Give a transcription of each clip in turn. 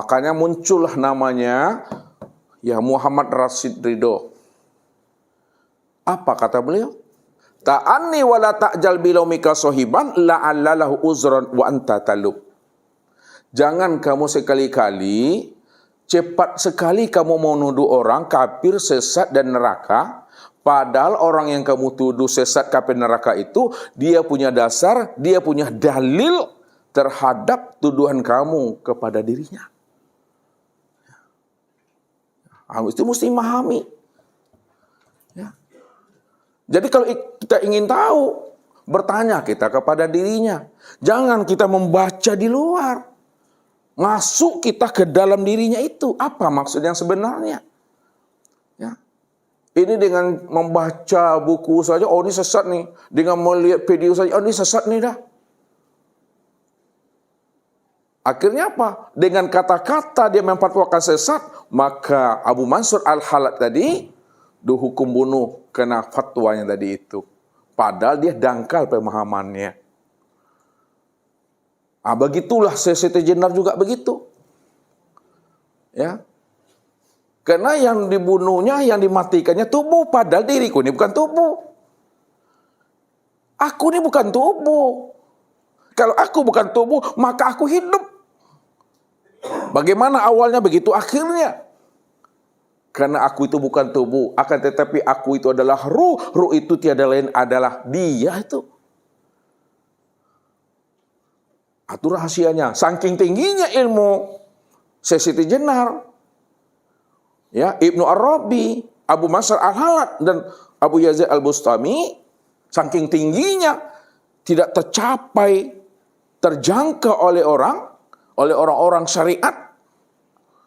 Makanya muncullah namanya ya Muhammad Rasid Ridho. Apa kata beliau? Ta'anni wa ta'jal bilaumika sohiban la'allalahu uzran wa anta talub. Jangan kamu sekali-kali cepat sekali kamu mau nuduh orang kafir, sesat dan neraka. Padahal orang yang kamu tuduh sesat kafir neraka itu dia punya dasar, dia punya dalil terhadap tuduhan kamu kepada dirinya. Itu mesti memahami. Ya. Jadi kalau kita ingin tahu, bertanya kita kepada dirinya. Jangan kita membaca di luar. Masuk kita ke dalam dirinya itu. Apa maksud yang sebenarnya? Ya. Ini dengan membaca buku saja, oh ini sesat nih. Dengan melihat video saja, oh ini sesat nih dah. Akhirnya apa? Dengan kata-kata dia memfatwakan sesat, maka Abu Mansur Al-Halat tadi dihukum bunuh kena fatwanya tadi itu. Padahal dia dangkal pemahamannya. Ah, begitulah CCT Jenar juga begitu. Ya. Karena yang dibunuhnya, yang dimatikannya tubuh, padahal diriku ini bukan tubuh. Aku ini bukan tubuh. Kalau aku bukan tubuh, maka aku hidup. Bagaimana awalnya begitu akhirnya? Karena aku itu bukan tubuh, akan tetapi aku itu adalah ruh. Ruh itu tiada lain adalah dia itu. Itu rahasianya. Saking tingginya ilmu Sesiti Jenar, ya Ibnu Arabi, Abu Masar Al-Halat dan Abu Yazid Al-Bustami, saking tingginya tidak tercapai, terjangkau oleh orang, oleh orang-orang syariat.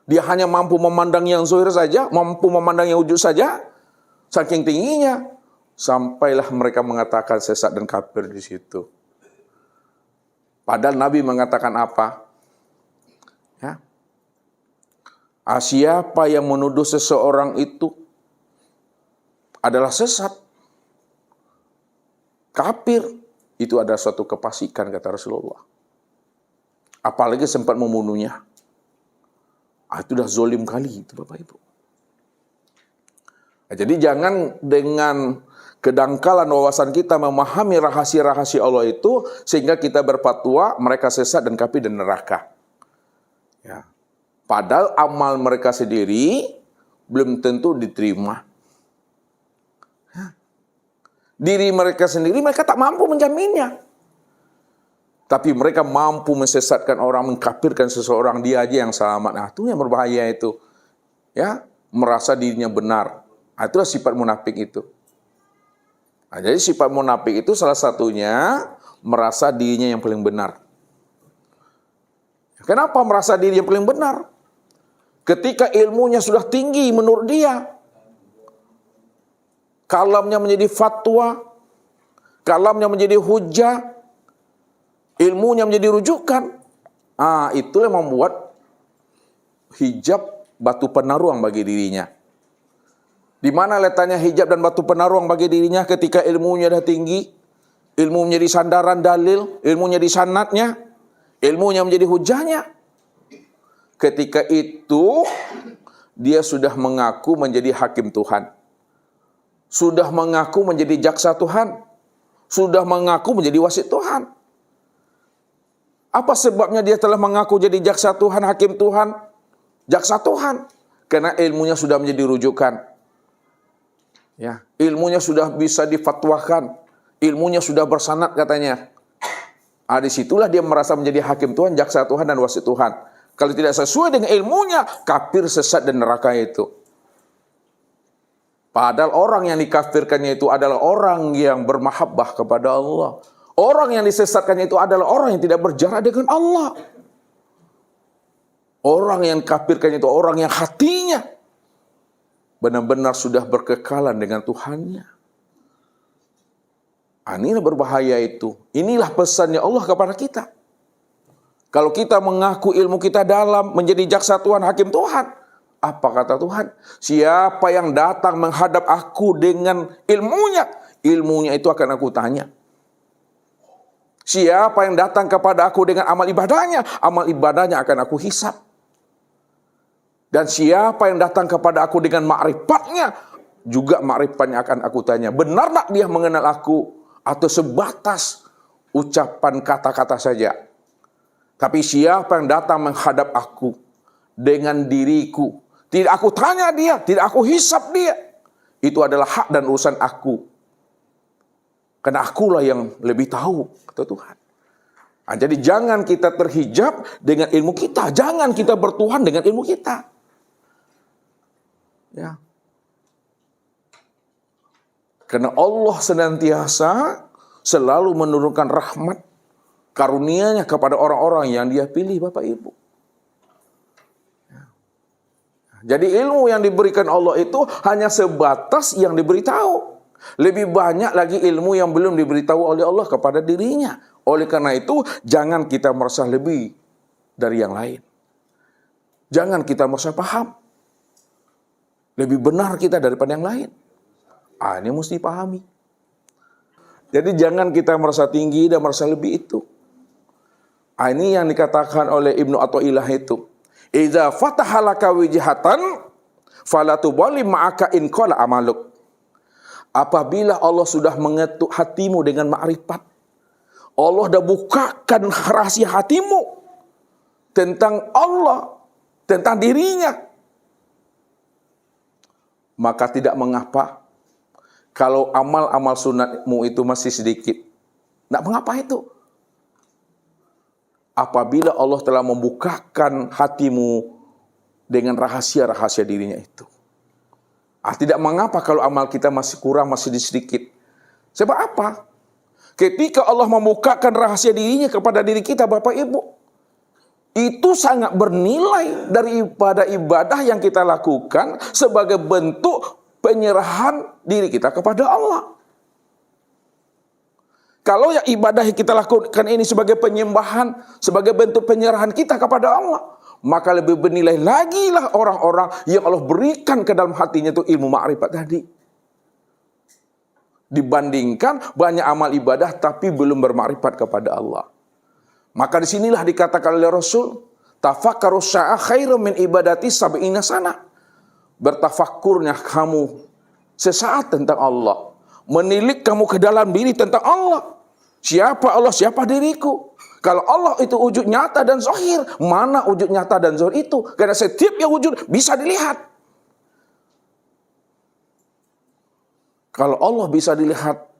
Dia hanya mampu memandang yang zuhir saja, mampu memandang yang wujud saja. Saking tingginya, sampailah mereka mengatakan sesat dan kafir di situ. Padahal Nabi mengatakan apa? Ya. Ah, siapa yang menuduh seseorang itu adalah sesat, kafir, itu adalah suatu kepasikan kata Rasulullah. Apalagi sempat membunuhnya. Ah, itu dah zolim kali itu Bapak Ibu. Nah, jadi jangan dengan kedangkalan wawasan kita memahami rahasia-rahasia Allah itu sehingga kita berfatwa mereka sesat dan kafir dan neraka. Ya. Padahal amal mereka sendiri belum tentu diterima. Ya. Diri mereka sendiri mereka tak mampu menjaminnya. Tapi mereka mampu mensesatkan orang, mengkafirkan seseorang, dia aja yang selamat. Nah, itu yang berbahaya itu. Ya, merasa dirinya benar. Nah, itulah sifat munafik itu. Nah, jadi sifat munafik itu salah satunya merasa dirinya yang paling benar. Kenapa merasa diri yang paling benar? Ketika ilmunya sudah tinggi menurut dia, kalamnya menjadi fatwa, kalamnya menjadi hujah, ilmunya menjadi rujukan. Ah, itulah yang membuat hijab batu penaruang bagi dirinya. Di mana letaknya hijab dan batu penaruang bagi dirinya ketika ilmunya dah tinggi, ilmu menjadi sandaran dalil, ilmunya di sanatnya, ilmunya menjadi hujahnya. Ketika itu dia sudah mengaku menjadi hakim Tuhan. Sudah mengaku menjadi jaksa Tuhan. Sudah mengaku menjadi wasit Tuhan. Apa sebabnya dia telah mengaku jadi jaksa Tuhan, hakim Tuhan, jaksa Tuhan? Karena ilmunya sudah menjadi rujukan. Ya, ilmunya sudah bisa difatwakan, ilmunya sudah bersanat katanya. Ah, di situlah dia merasa menjadi hakim Tuhan, jaksa Tuhan dan wasit Tuhan. Kalau tidak sesuai dengan ilmunya, kafir, sesat dan neraka itu. Padahal orang yang dikafirkannya itu adalah orang yang bermahabbah kepada Allah. Orang yang disesatkannya itu adalah orang yang tidak berjarak dengan Allah. Orang yang kafirkannya itu orang yang hatinya benar-benar sudah berkekalan dengan Tuhannya. Ah, inilah berbahaya itu. Inilah pesannya Allah kepada kita. Kalau kita mengaku ilmu kita dalam menjadi jaksa Tuhan, hakim Tuhan. Apa kata Tuhan? Siapa yang datang menghadap aku dengan ilmunya, ilmunya itu akan aku tanya. Siapa yang datang kepada aku dengan amal ibadahnya, amal ibadahnya akan aku hisap. Dan siapa yang datang kepada aku dengan makrifatnya, juga makrifatnya akan aku tanya. Benar tak dia mengenal aku? Atau sebatas ucapan kata-kata saja? Tapi siapa yang datang menghadap aku dengan diriku, tidak aku tanya dia, tidak aku hisap dia. Itu adalah hak dan urusan aku. Karena akulah yang lebih tahu, kata Tuhan. Nah, jadi jangan kita terhijab dengan ilmu kita. Jangan kita bertuhan dengan ilmu kita. Ya. Karena Allah senantiasa selalu menurunkan rahmat karunia-Nya kepada orang-orang yang Dia pilih Bapak Ibu. Ya. Jadi ilmu yang diberikan Allah itu hanya sebatas yang diberitahu. Lebih banyak lagi ilmu yang belum diberitahu oleh Allah kepada dirinya. Oleh karena itu, jangan kita merasa lebih dari yang lain. Jangan kita merasa paham. Lebih benar kita daripada yang lain. Ah, ini mesti pahami. Jadi jangan kita merasa tinggi dan merasa lebih itu. Ah, ini yang dikatakan oleh Ibnu Athaillah itu. Iza fatahalaka wijhatan falatubali ma'aka in qala amaluk. Apabila Allah sudah mengetuk hatimu dengan makrifat, Allah dah bukakan rahasia hatimu tentang Allah, tentang dirinya. Maka tidak mengapa kalau amal-amal sunatmu itu masih sedikit. Tidak mengapa itu. Apabila Allah telah membukakan hatimu dengan rahasia-rahasia dirinya itu. Ah, tidak mengapa kalau amal kita masih kurang, masih sedikit. Sebab apa? Ketika Allah membukakan rahasia dirinya kepada diri kita, Bapak Ibu, itu sangat bernilai dari ibadah-ibadah yang kita lakukan sebagai bentuk penyerahan diri kita kepada Allah. Kalau ya ibadah yang kita lakukan ini sebagai penyembahan, sebagai bentuk penyerahan kita kepada Allah, maka lebih bernilai lagi lah orang-orang yang Allah berikan ke dalam hatinya itu ilmu makrifat tadi. Dibandingkan banyak amal ibadah tapi belum bermakrifat kepada Allah. Maka di sinilah dikatakan oleh Rasul, tafakkaru sya'a khairum min ibadati sab'ina sana. Bertafakkurnya kamu sesaat tentang Allah. Menilik kamu ke dalam diri tentang Allah. Siapa Allah, siapa diriku. Kalau Allah itu wujud nyata dan zahir, mana wujud nyata dan zahir itu? Karena setiap yang wujud bisa dilihat. Kalau Allah bisa dilihat,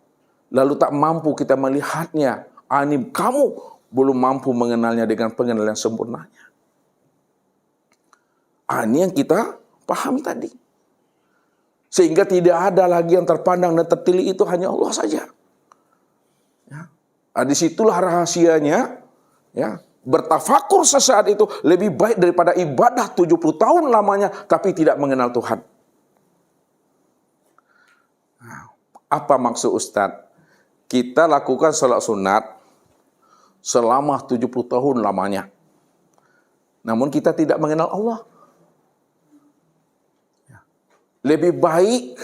lalu tak mampu kita melihatnya, anim kamu belum mampu mengenalnya dengan pengenalan sempurnanya. Ah, ini yang kita pahami tadi. Sehingga tidak ada lagi yang terpandang dan tertili itu hanya Allah saja. Nah, di situlah rahasianya, ya bertafakur sesaat itu lebih baik daripada ibadah 70 tahun lamanya tapi tidak mengenal Tuhan. Nah, apa maksud Ustadz? Kita lakukan sholat sunat selama 70 tahun lamanya. Namun kita tidak mengenal Allah. Ya. Lebih baik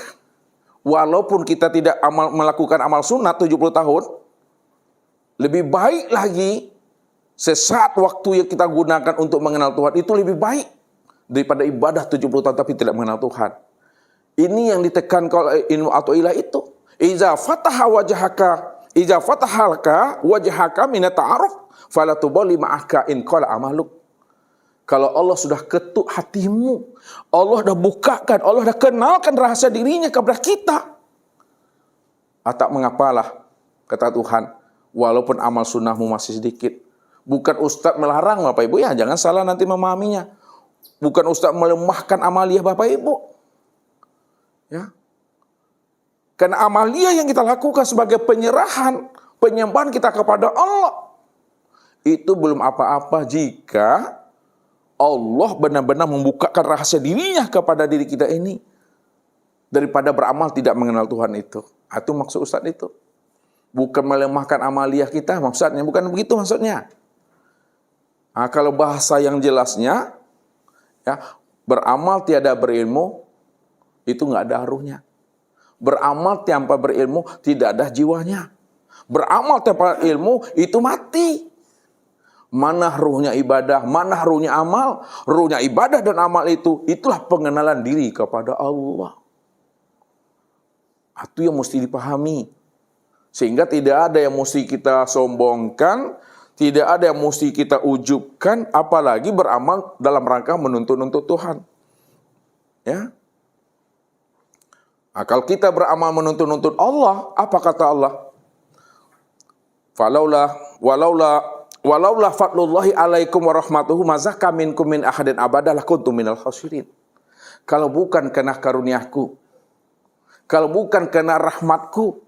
walaupun kita tidak amal, melakukan amal sunat 70 tahun, lebih baik lagi sesaat waktu yang kita gunakan untuk mengenal Tuhan itu lebih baik daripada ibadah 70 tahun tapi tidak mengenal Tuhan. Ini yang ditekan oleh ilmu atau ilah itu. Iza fataha wajhaka, iza fatahalka wajhaka min ta'aruf fala tubali ma'aka in qala amaluk. Kalau Allah sudah ketuk hatimu, Allah dah bukakan, Allah dah kenalkan rahasia dirinya kepada kita. Atak mengapalah, kata Tuhan, walaupun amal sunnahmu masih sedikit. Bukan Ustadz melarang Bapak Ibu ya, jangan salah nanti memahaminya. Bukan Ustadz melemahkan amaliyah Bapak Ibu. Ya. Karena amaliyah yang kita lakukan sebagai penyerahan, penyembahan kita kepada Allah. Itu belum apa-apa jika Allah benar-benar membukakan rahasia dirinya kepada diri kita ini. Daripada beramal tidak mengenal Tuhan itu. Itu maksud Ustadz itu bukan melemahkan amaliyah kita maksudnya bukan begitu maksudnya nah, kalau bahasa yang jelasnya ya beramal tiada berilmu itu nggak ada aruhnya beramal tanpa berilmu tidak ada jiwanya beramal tanpa ilmu itu mati Mana ruhnya ibadah, mana ruhnya amal? Ruhnya ibadah dan amal itu, itulah pengenalan diri kepada Allah. Itu yang mesti dipahami. Sehingga tidak ada yang mesti kita sombongkan, tidak ada yang mesti kita ujubkan, apalagi beramal dalam rangka menuntut-nuntut Tuhan. Ya. Nah, kalau kita beramal menuntut-nuntut Allah, apa kata Allah? Falaula walaula Walaulah fadlullahi alaikum warahmatuhu mazaka minkum min ahadin abadalah kuntum minal khasirin. Kalau bukan kena karuniaku, kalau bukan kena rahmatku,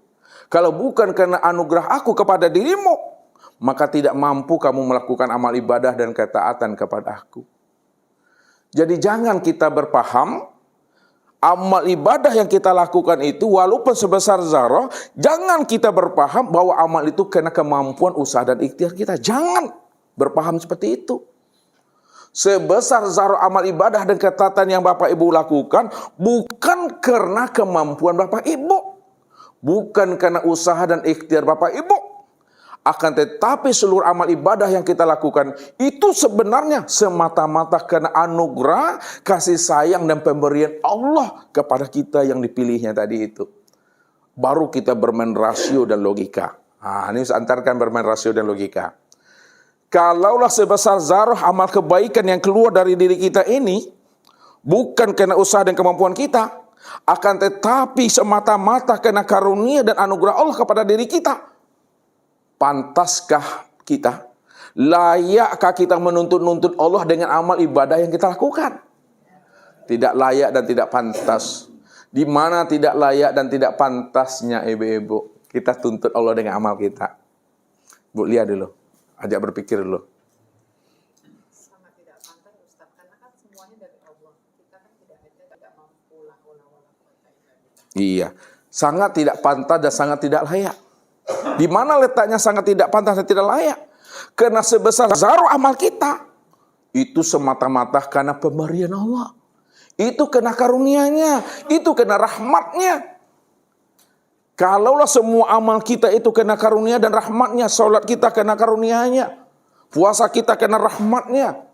kalau bukan kena anugerah aku kepada dirimu, maka tidak mampu kamu melakukan amal ibadah dan ketaatan kepada aku. Jadi jangan kita berpaham amal ibadah yang kita lakukan itu walaupun sebesar zarah, jangan kita berpaham bahwa amal itu kena kemampuan usaha dan ikhtiar kita. Jangan berpaham seperti itu. Sebesar zarah amal ibadah dan ketatan yang Bapak Ibu lakukan bukan karena kemampuan Bapak Ibu. Bukan karena usaha dan ikhtiar Bapak Ibu akan tetapi seluruh amal ibadah yang kita lakukan itu sebenarnya semata-mata karena anugerah, kasih sayang dan pemberian Allah kepada kita yang dipilihnya tadi itu. Baru kita bermain rasio dan logika. Nah, ini antarkan bermain rasio dan logika. Kalaulah sebesar zarah amal kebaikan yang keluar dari diri kita ini, bukan karena usaha dan kemampuan kita, akan tetapi semata-mata karena karunia dan anugerah Allah kepada diri kita pantaskah kita? Layakkah kita menuntut-nuntut Allah dengan amal ibadah yang kita lakukan? Tidak layak dan tidak pantas. Di mana tidak layak dan tidak pantasnya ibu-ibu kita tuntut Allah dengan amal kita. Bu lihat dulu, ajak berpikir dulu. Sangat tidak pantas Ustaz, karena kan semuanya dari Allah. Kita kan tidak ada tidak mampu Iya, sangat tidak pantas dan sangat tidak layak. Di mana letaknya sangat tidak pantas dan tidak layak? Karena sebesar zaruh amal kita itu semata-mata karena pemberian Allah. Itu kena karunianya, itu kena rahmatnya. Kalaulah semua amal kita itu kena karunia dan rahmatnya, sholat kita kena karunianya, puasa kita kena rahmatnya,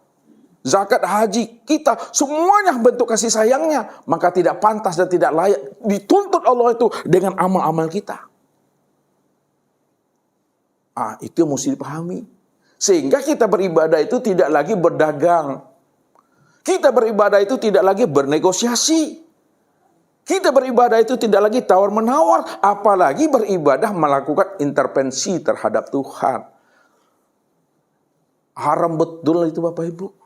zakat haji kita semuanya bentuk kasih sayangnya, maka tidak pantas dan tidak layak dituntut Allah itu dengan amal-amal kita. Ah, itu yang mesti dipahami. Sehingga kita beribadah itu tidak lagi berdagang. Kita beribadah itu tidak lagi bernegosiasi. Kita beribadah itu tidak lagi tawar-menawar, apalagi beribadah melakukan intervensi terhadap Tuhan. Haram betul itu Bapak Ibu.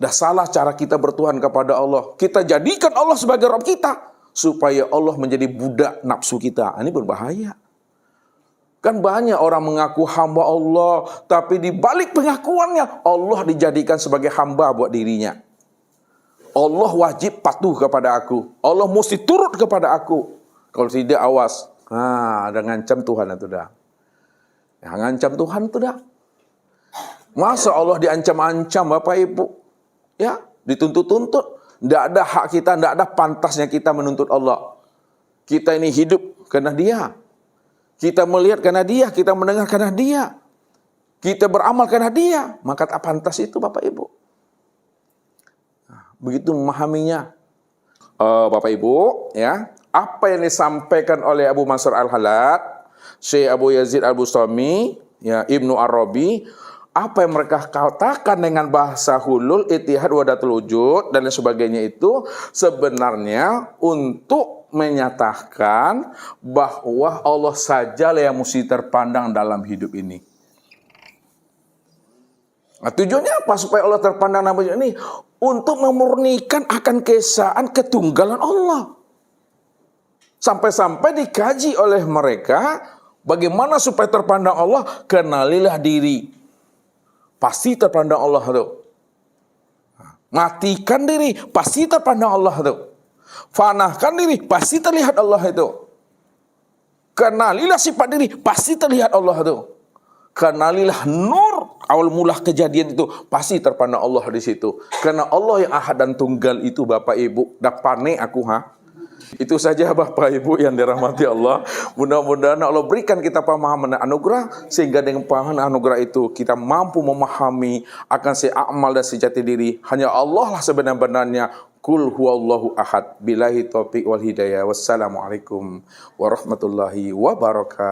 Dah salah cara kita bertuhan kepada Allah. Kita jadikan Allah sebagai Rabb kita. Supaya Allah menjadi budak nafsu kita. Ini berbahaya. Kan banyak orang mengaku hamba Allah, tapi di balik pengakuannya Allah dijadikan sebagai hamba buat dirinya. Allah wajib patuh kepada aku. Allah mesti turut kepada aku. Kalau tidak awas. Nah, ada ngancam Tuhan itu dah. Ya, ngancam Tuhan itu dah. Masa Allah diancam-ancam Bapak Ibu? Ya, dituntut-tuntut. Tidak ada hak kita, tidak ada pantasnya kita menuntut Allah. Kita ini hidup karena dia. Kita melihat karena dia, kita mendengar karena dia. Kita beramal karena dia. Maka tak pantas itu Bapak Ibu. Nah, begitu memahaminya. Uh, Bapak Ibu, ya apa yang disampaikan oleh Abu Mansur Al-Halad, Syekh Abu Yazid Al-Bustami, ya Ibnu Arabi, apa yang mereka katakan dengan bahasa hulul, itihad, wadatul wujud, dan lain sebagainya itu sebenarnya untuk menyatakan bahwa Allah sajalah yang mesti terpandang dalam hidup ini. Nah, tujuannya apa supaya Allah terpandang dalam hidup ini? Untuk memurnikan akan kesaan ketunggalan Allah. Sampai-sampai dikaji oleh mereka bagaimana supaya terpandang Allah, kenalilah diri. Pasti terpandang Allah itu. Matikan diri, pasti terpandang Allah itu. Fanahkan diri, pasti terlihat Allah itu. Kenalilah sifat diri, pasti terlihat Allah itu. Kenalilah nur awal mula kejadian itu pasti terpandang Allah di situ. Karena Allah yang ahad dan tunggal itu Bapak Ibu, dah panik aku ha. Itu saja Bapak Ibu yang dirahmati Allah. Mudah-mudahan Allah berikan kita pemahaman anugerah sehingga dengan pemahaman anugerah itu kita mampu memahami akan si amal dan sejati diri. Hanya Allah lah sebenar-benarnya. Kul huwallahu ahad. Bilahi taufiq wal hidayah. Wassalamualaikum warahmatullahi wabarakatuh.